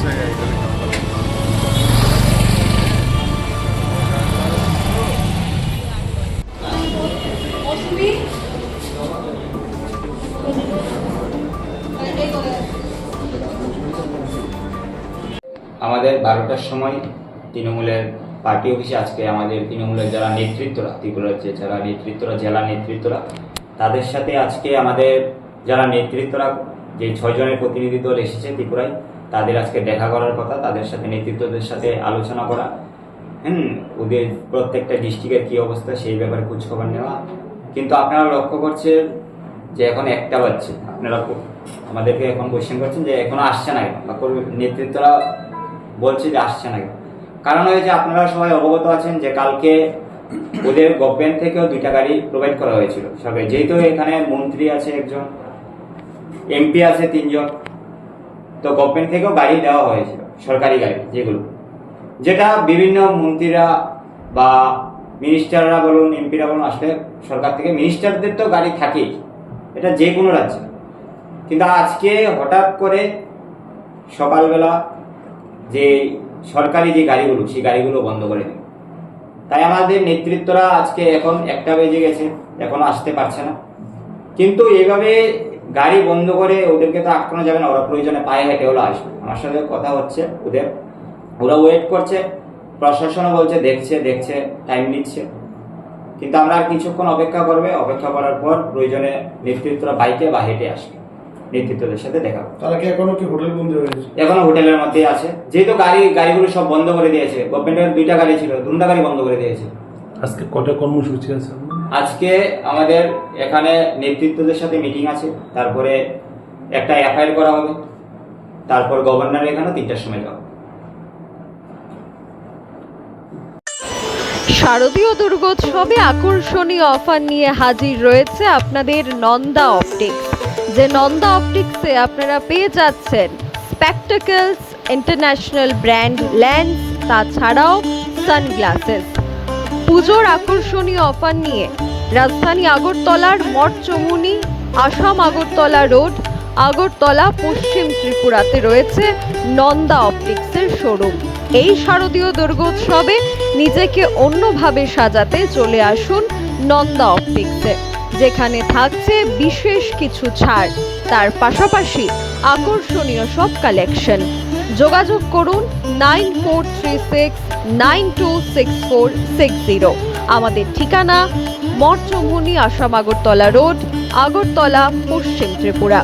আমাদের বারোটার সময় তৃণমূলের পার্টি অফিসে আজকে আমাদের তৃণমূলের যারা নেতৃত্বরা ত্রিপুরার যে যারা নেতৃত্বরা, জেলা নেতৃত্বরা, তাদের সাথে আজকে আমাদের যারা নেতৃত্বরা, যে ছয় জনের প্রতিনিধি দল এসেছে ত্রিপুরায় তাদের আজকে দেখা করার কথা, তাদের সাথে নেতৃত্বদের সাথে আলোচনা করা। হুম, ওদের প্রত্যেকটা ডিস্ট্রিক্টের কী অবস্থা সেই ব্যাপারে খোঁজখবর নেওয়া। কিন্তু আপনারা লক্ষ্য করছেন যে এখন একটা বাজছে। আপনারা আমাদেরকে এখন কোয়েশ্চেন করছেন যে এখনও আসছে না বা নেতৃত্বরা বলছে যে আসছে না কারণ হয়েছে আপনারা সবাই অবগত আছেন যে কালকে ওদের গভর্নমেন্ট থেকেও দুইটা গাড়ি প্রোভাইড করা হয়েছিল। সরকার যেহেতু এখানে মন্ত্রী আছে একজন এমপি আছে তিনজন তো গভর্নমেন্ট থেকেও গাড়ি দেওয়া হয়েছিল, সরকারি গাড়ি যেগুলো। যেটা বিভিন্ন মন্ত্রীরা বা মিনিস্টাররা বলুন এমপিরা বলুন, আসলে সরকার থেকে মিনিস্টারদের তো গাড়ি থাকেই, এটা যে কোনো রাজ্যে। কিন্তু আজকে হঠাৎ করে সকালবেলা যে সরকারি যে গাড়িগুলো, সেই গাড়িগুলো বন্ধ করে দিল। তাই আমাদের নেতৃত্বরা আজকে এখন একটা বেজে গেছে, এখন আসতে পারছে না। কিন্তু এইভাবে গাড়ি বন্ধ করে ওদেরকে তো আটকানো যাবে না ওরা প্রয়োজনে পায়ে হেঁটে ওরা আসবে। আমার সাথে কথা হচ্ছে ওদের। ওরা ওয়েট করছে প্রশাসনও বলছে দেখছে দেখছে টাইম নিচ্ছে। কিন্তু আমরা আর কিছুক্ষণ অপেক্ষা করবে অপেক্ষা করার পর প্রয়োজনে নেতৃত্বরা বাইকে বা হেঁটে আসবে। নেতৃত্বদের সাথে দেখা। তারা কি এখনও কি হোটেল বন্দি হয়েছে এখনও হোটেলের মধ্যেই আছে। যেহেতু গাড়ি গাড়িগুলো সব বন্ধ করে দিয়েছে গভর্নমেন্টের দুইটা গাড়ি ছিল দুটা গাড়ি বন্ধ করে দিয়েছে। আজকে কটা কর্মসূচি আছে? আজকে আমাদের এখানে নেতৃত্বদের সাথে মিটিং আছে, তারপরে একটা এফআইআর করা হবে, তারপর গভর্নর এখানে তিনটার সময় যাবে। শারদীয় দুর্গোৎসবে আকর্ষণীয় অফার নিয়ে হাজির রয়েছে আপনাদের নন্দা অপটিক্স। যে নন্দা অপটিক্সে আপনারা পেয়ে যাচ্ছেন স্পেকটাকলস, ইন্টারন্যাশনাল ব্র্যান্ড লেন্স তাছাড়াও সানগ্লাসেস। পুজোর আকর্ষণীয় অফার নিয়ে রাজধানী আগরতলার মঠ চমুনি, আসাম আগরতলা রোড, আগরতলা পশ্চিম ত্রিপুরাতে রয়েছে নন্দা অপটিক্সের শোরুম। এই শারদীয় দুর্গোৎসবে নিজেকে অন্যভাবে সাজাতে চলে আসুন নন্দা অপটিক্সে, যেখানে থাকছে বিশেষ কিছু ছাড়। তার পাশাপাশি আকর্ষণীয় সব কালেকশন যোগাযোগ করুন nine four three six nine two six four six zero. আমাদের ঠিকানা মঠমুনি আসাম আগরতলা রোড, আগরতলা, পশ্চিম ত্রিপুরা।